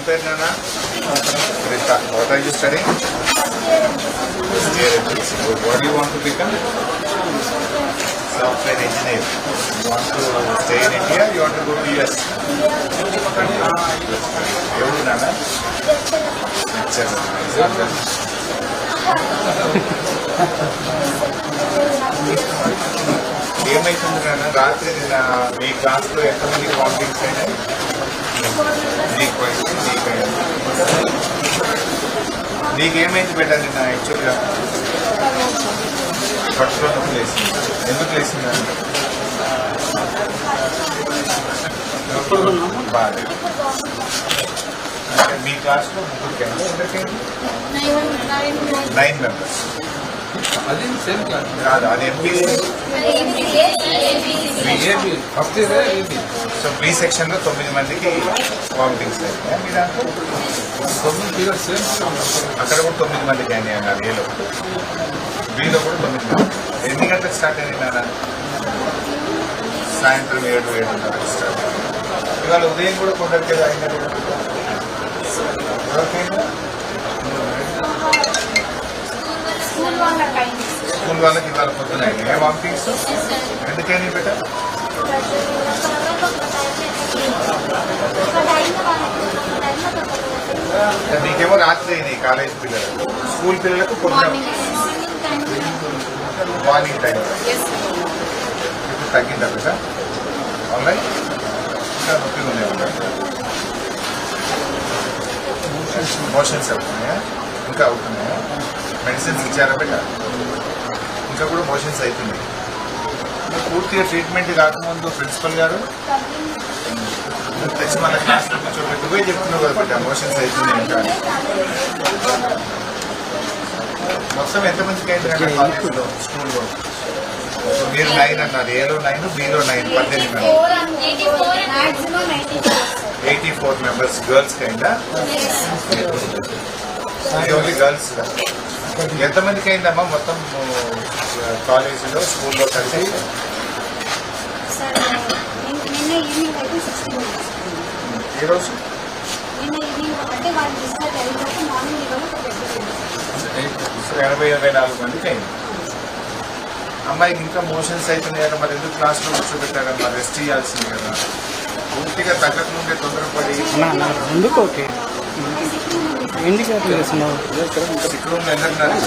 ఏం పేరు నాన్న Rita what are you study what you want to become software engineer want to stay in India you want go US ఎవరు నాన్న నచ్చారు ఏమైతుంది నాన్న? రాత్రి నిన్న మీ క్లాస్లో ఎంతమంది కాంపింగ్స్ అయినాయి? నీకు నీకేమైంది బెట నిన్న యాక్చువల్గా కట్టులో నొప్పి లేసింది ఎందుకు లేసింది బాగా అంటే మీ క్లాస్లో ముగ్గురికి ఎంత నైన్ మెంబర్స్ అది సేమ్ క్లాస్ కాదు అది MPC AB first year AB so B సెక్షన్లో తొమ్మిది మందికి వామిటింగ్స్ అయినాయి మీ దాంట్లో తొమ్మిది పీరియడ్ సేమ్ అక్కడ కూడా తొమ్మిది మందికి అయినాయి అన్నారు ఏలో బిలో కూడా తొమ్మిది మంది ఎన్ని గంటలకు స్టార్ట్ అయింది నాన్న సాయంత్రం ఏడు ఏడున్నరకు స్టార్ట్ అయింది ఇవాళ ఉదయం కూడా కొందరికి ఏదో అయిందా లేదా? ఎవరికైందా స్కూల్ వాళ్ళకి ఇవాళ పొద్దున అయినాయి ఏ వామిటింగ్స్ ఎందుకైనా బెటర్ నీకేమో రాత్రి అయినాయి కాలేజ్ పిల్లలకు స్కూల్ పిల్లలకు పొద్దున మార్నింగ్ టైం ఇప్పుడు తగ్గిందా కదా ఆన్లైన్ ఇంకా నొప్పి ఉన్నాయి మోషన్స్ అవుతున్నాయా ఇంకా అవుతున్నాయా మెడిసిన్స్ ఇచ్చారా బిడ్డ ఇంకా కూడా మోషన్స్ అవుతున్నాయి. పూర్తిగా ట్రీట్మెంట్ కాకముందు ప్రిన్సిపల్ గారు? తెచ్చి మన క్లాస్లో కూర్చోబెట్టి పోయి చెప్తున్నావు కదా బిడ్డ మోషన్స్ అవుతున్నాయి ఇంకా. మొత్తం ఎంతమందికి అయింది కాలేజీలో? స్కూల్లో మీరు నైన్ అన్నారు. ఏలో నైన్ బిలో నైన్ పద్దెనిమిది members eighty four members girls కైందా only girls ఎంతమందికి అయిందమ్మా మొత్తం కాలేజీలో స్కూల్లో కలిసి? ఈరోజు? ఎనభై ఇరవై నాలుగు మందికి అయింది అమ్మాయికి ఇంకా మోషన్స్ అవుతున్నాయి కదా మరి ఎందుకు క్లాస్లో కూర్చోబెట్టారమ్మా రెస్ట్ చేయాల్సింది కదా. పూర్తిగా తగ్గకముందే తొందరపడి ఎందుకు అట్లా చేస్తున్నావు? సిక్ రూమ్లో ఎందుకున్నారు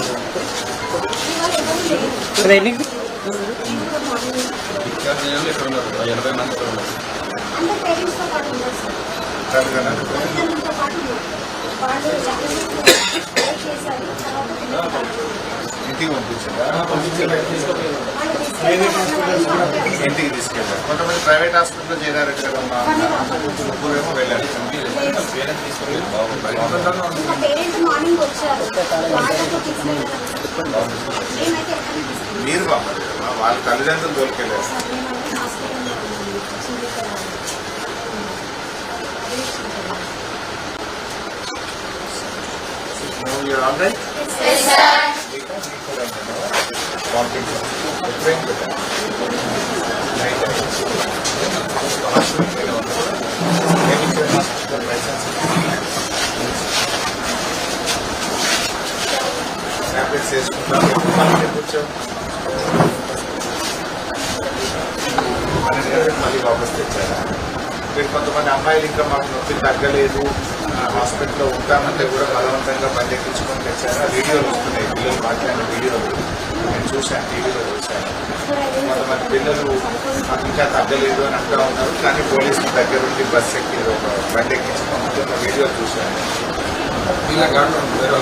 ఇంటికి ఇంటికి తీసుకెళ్ళారు. కొంతమంది ప్రైవేట్ హాస్పిటల్లో చేరారు కదమ్మా ముగ్గురేమో వెళ్ళారు. ఎక్కడ తీసుకెళ్ళాం మీరు పంపలేదు వాళ్ళ తల్లిదండ్రులు హాస్పిటల్ You're all right? చేసుకుంటాం మళ్ళీ కూర్చోం మళ్ళీ వాపస్ తెచ్చారా మీరు కొంతమంది అమ్మాయిలు ఇంకా మాకు నొప్పి తగ్గలేదు హాస్పిటల్లో ఉంటామంటే కూడా బలవంతంగా బండి ఎక్కించుకొని తెచ్చారా. వీడియోలు వస్తున్నాయి. పిల్లలు మాట్లాడిన వీడియోలు. నేను చూశాను టీవీలో చూశాను. పిల్లలు ఇంకా తగ్గలేదు అని అంటూ ఉన్నారు. కానీ పోలీసుల దగ్గర ఉండి బస్ ఎక్కి ఒక బండి ఎక్కించి పంపుతున్న వీడియో చూశాను. వీళ్ళ గాడిలో వేరే